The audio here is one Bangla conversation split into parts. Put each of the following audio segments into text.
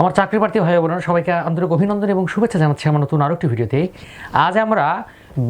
আমার চাকরি প্রার্থী ভাই বোনেরা, সবাইকে আন্তরিক অভিনন্দন এবং শুভেচ্ছা জানাচ্ছি আমার নতুন আরও একটি ভিডিওতে। আজ আমরা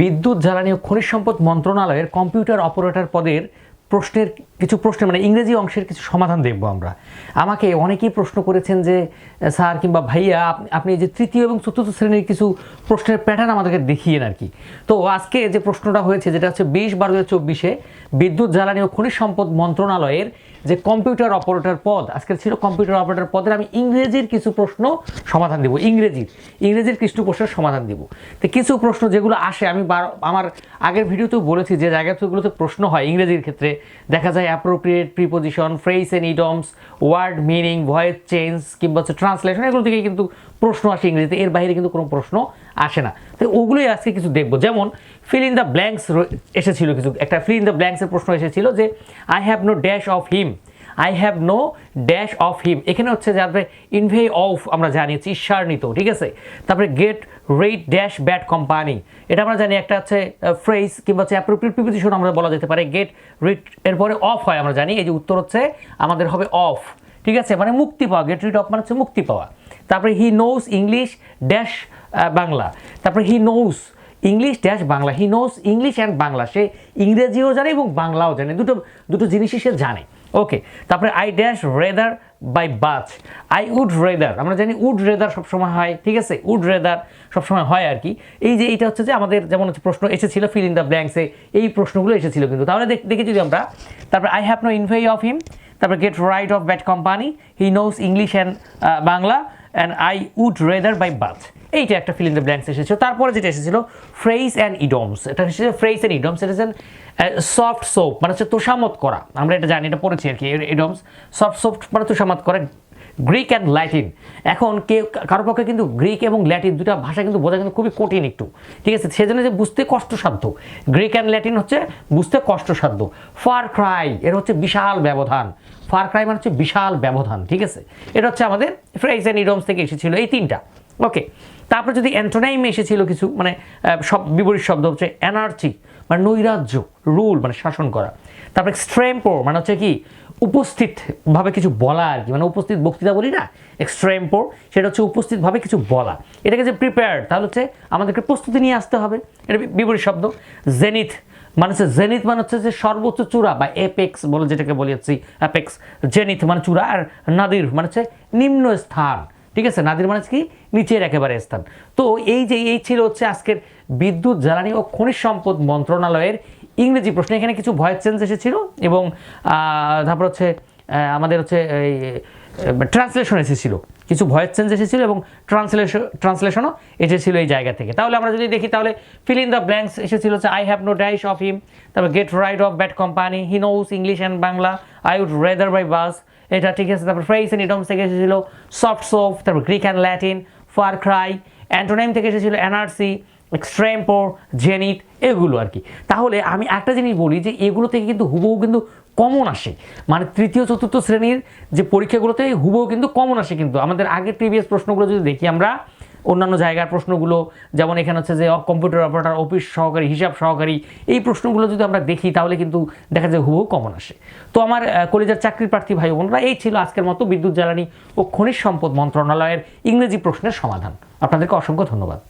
বিদ্যুৎ, জ্বালানি ও খনিজ সম্পদ মন্ত্রণালয়ের কম্পিউটার অপারেটর পদের প্রশ্নের কিছু প্রশ্নের মানে ইংরেজি অংশের কিছু সমাধান দেখব আমরা। আমাকে অনেকেই প্রশ্ন করেছেন যে, স্যার কিংবা ভাইয়া, আপ- আপনি যে তৃতীয় এবং চতুর্থ শ্রেণির কিছু প্রশ্নের প্যাটার্ন আমাদেরকে দেখিয়েন আর কি। তো আজকে যে প্রশ্নটা হয়েছে, যেটা হচ্ছে বিশ বারো হাজার চব্বিশে বিদ্যুৎ, জ্বালানি ও খনিজ সম্পদ মন্ত্রণালয়ের যে কম্পিউটার অপারেটর পদ আজকে ছিল কম্পিউটার অপারেটর পদের, আমি ইংরেজির কিছু প্রশ্ন সমাধান দেব, ইংরেজির ইংরেজির কিছু প্রশ্নের সমাধান দেব। তো কিছু প্রশ্ন যেগুলো আসে, আমি আমার আগের ভিডিওতেও বলেছি যে জায়গাগুলোতে প্রশ্ন হয় ইংরেজির ক্ষেত্রে, দেখা যায় appropriate preposition phrase and idioms word meaning voice change কিংবা হচ্ছে ট্রান্সলেশন এগুলো থেকে কিন্তু প্রশ্ন আসে ইংরেজিতে। এর বাইরে কিন্তু কোনো প্রশ্ন আসে না। তো ওগুলোই আজকে কিছু দেখব। যেমন ফিল ইন দ্য ব্ল্যাঙ্কস এসেছিল কিছু একটা ফিল ইন দ্য ব্ল্যাঙ্কসের প্রশ্ন এসেছিল যে I have no dash of him I have no dash of him এখানে হচ্ছে যাদের ইনভে অফ আমরা জানিয়েছি, ঈর্ষান্বিত, ঠিক আছে? তারপরে get rid dash bad company এটা আমরা জানি একটা হচ্ছে ফ্রেজ কিংবা হচ্ছে অ্যাপ্রোপ্রিয়েট প্রিপোজিশন আমরা বলা যেতে পারে গেট রেট এরপরে অফ হয় আমরা জানি, এই যে উত্তর হচ্ছে আমাদের হবে অফ ঠিক আছে? মানে মুক্তি পাওয়া গেট রিড অফ মানে হচ্ছে মুক্তি পাওয়া। তারপরে he knows English dash Bangla. তারপরে he knows English dash Bangla he knows English and Bangla, সে ইংরেজিও জানে এবং বাংলাও জানে, দুটো দুটো জিনিসই সে জানে। ওকে তারপরে I dash rather by bus I would rather আমরা জানি উড রেদার সবসময় হয়, ঠিক আছে? উড রেদার সবসময় হয় আর কি। এই যে এইটা হচ্ছে যে আমাদের যেমন হচ্ছে প্রশ্ন এসেছিল ফিল ইন দ্য ব্ল্যাঙ্কসে এই প্রশ্নগুলো এসেছিল কিন্তু। তাহলে দেখ- যদি আমরা, তারপরে I have no envy of him তারপরে get rid of bad company he knows English and Bangla and I would rather by bus এইটা একটা ফিল ইন দ্য ব্ল্যাঙ্কস এসেছিল। তারপরে যেটা এসেছিল ফ্রেজ অ্যান্ড ইডমস এটা এসেছিল ফ্রেজ অ্যান্ড ইডমস এটা হচ্ছে সফট সোপ মানে হচ্ছে তোষামত করা। আমরা এটা জানি, এটা পড়েছি আর কি ইডমস সফট সোপ মানে তোষামত করা গ্রিক অ্যান্ড ল্যাটিন এখন কেউ, কারও পক্ষে কিন্তু গ্রিক এবং ল্যাটিন দুটা ভাষা কিন্তু বোঝা কিন্তু খুবই কঠিন একটু। ঠিক আছে? সেজন্য যে বুঝতে কষ্টসাধ্য। গ্রিক অ্যান্ড ল্যাটিন হচ্ছে বুঝতে কষ্টসাধ্য। ফার ক্রাই এর হচ্ছে বিশাল ব্যবধান। ফার ক্রাই মানে হচ্ছে বিশাল ব্যবধান, ঠিক আছে? এটা হচ্ছে আমাদের ফ্রেজ অ্যান্ড ইডমস থেকে এসেছিল এই তিনটা। ওকে তারপর যদি অ্যান্টোনাইম এসেছিল কিছু মানে সব, বিপরীত শব্দ হচ্ছে এনার্জি মানে নৈরাজ্য, রুল মানে শাসন করা। তারপরে এক্সট্রেম্পো মানে হচ্ছে কি, উপস্থিতভাবে কিছু বলা আর কি মানে উপস্থিত বক্তৃতা বলি না এক্সট্রেম্পো সেটা হচ্ছে উপস্থিতভাবে কিছু বলা। এটাকে যে প্রিপেয়ার তাহলে হচ্ছে আমাদেরকে প্রস্তুতি নিয়ে আসতে হবে। এটা বিপরীত শব্দ। জেনিথ মানে হচ্ছে জেনিথ মানে হচ্ছে যে সর্বোচ্চ চূড়া বা এপেক্স বলে যেটাকে বলেছি অ্যাপেক্স জেনিথ মানে চূড়া আর নাদির মানে হচ্ছে নিম্ন স্থান ঠিক আছে? নাদির মানে কি নিচের একেবারে স্থান। তো এই যে, এই ছিল হচ্ছে আজকের বিদ্যুৎ, জ্বালানি ও খনিজ সম্পদ মন্ত্রণালয়ের ইংরেজি প্রশ্ন। এখানে কিছু ভয়েস চেঞ্জ এসেছিল এবং তারপর হচ্ছে আমাদের হচ্ছে এই ট্রান্সলেশন এসেছিল। কিছু ভয়েস চেঞ্জ এসেছিল এবং ট্রান্সলেশন, ট্রান্সলেশনও এসেছিল এই জায়গা থেকে। তাহলে আমরা যদি দেখি, তাহলে ফিল ইন দ্য ব্ল্যাঙ্কস এসেছিল হচ্ছে I have no dash of him তারপর get rid of bad company he knows English and Bangla I would rather by bus এটা ঠিক আছে, তারপর অ্যান্ড ইডমস থেকে এসেছিল সফট সোফ তারপর Greek and Latin far cry antonym থেকে এসেছিল এনআরসি এক্সট্রেম্পোর জেনিট এগুলো আর কি। তাহলে আমি একটা জিনিস বলি যে, এগুলো থেকে কিন্তু হুবহু কিন্তু কমন আসে। মানে তৃতীয়, চতুর্থ শ্রেণির যে পরীক্ষাগুলোতে হুবহু কিন্তু কমন আসে কিন্তু। আমাদের আগের প্রিভিয়াস প্রশ্নগুলো যদি দেখি আমরা অন্যান্য জায়গার প্রশ্নগুলো, যেমন এখানে হচ্ছে যে কম্পিউটার অপারেটর অফিস সহকারী, হিসাব সহকারী, এই প্রশ্নগুলো যদি আমরা দেখি, তাহলে কিন্তু দেখা যায় হুবহু কমন আসে। তো আমার কলেজের চাকরি প্রার্থী ভাই বোনরা, এই ছিল আজকের মতো বিদ্যুৎ জ্বালানি ও খনিজ সম্পদ মন্ত্রণালয়ের ইংরেজি প্রশ্নের সমাধান। আপনাদেরকে অসংখ্য ধন্যবাদ।